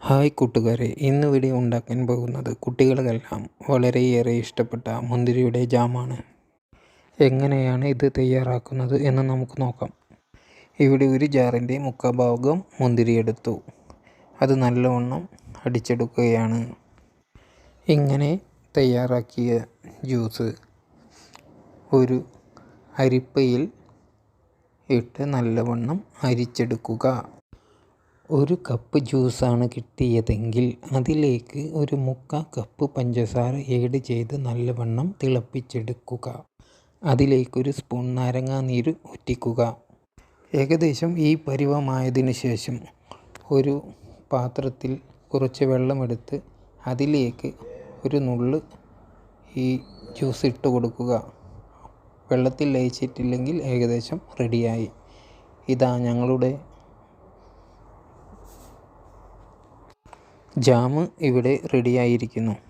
Hi കൂട്ടുകാരെ ഇന്നിവിടെ ഉണ്ടാക്കാൻ പോകുന്നത് കുട്ടികൾക്കെല്ലാം വളരെയേറെ ഇഷ്ടപ്പെട്ട മുന്തിരിയുടെ ജാമാണ്. എങ്ങനെയാണ് ഇത് തയ്യാറാക്കുന്നത് എന്ന് നമുക്ക് നോക്കാം. ഇവിടെ ഒരു ജാറിന്റെ മുക്കാൽ ഭാഗം മുന്തിരി എടുത്തു. അത് നല്ലവണ്ണം അടിച്ചെടുക്കുകയാണ്. ഇങ്ങനെ തയ്യാറാക്കിയ ജ്യൂസ് ഒരു അരിപ്പയിൽ ഇട്ട് നല്ലവണ്ണം അരിച്ചെടുക്കുക. ഒരു കപ്പ് ജ്യൂസാണ് കിട്ടിയതെങ്കിൽ അതിലേക്ക് ഒരു മുക്കാൽ കപ്പ് പഞ്ചസാര ഏഡ് ചെയ്ത് നല്ലവണ്ണം തിളപ്പിച്ചെടുക്കുക. അതിലേക്കൊരു സ്പൂൺ നാരങ്ങാനീര് ഒറ്റിക്കുക ഏകദേശം ഈ പരുവമായതിനു ശേഷം ഒരു പാത്രത്തിൽ കുറച്ച് വെള്ളമെടുത്ത് അതിലേക്ക് ഒരു നുള്ള് ഈ ജ്യൂസ് ഇട്ട് കൊടുക്കുക. വെള്ളത്തിൽ ലയിച്ചിട്ടില്ലെങ്കിൽ ഏകദേശം റെഡിയായി ഇതാ ഞങ്ങളുടെ ജാം ഇവിടെ റെഡിയായിരിക്കുന്നു.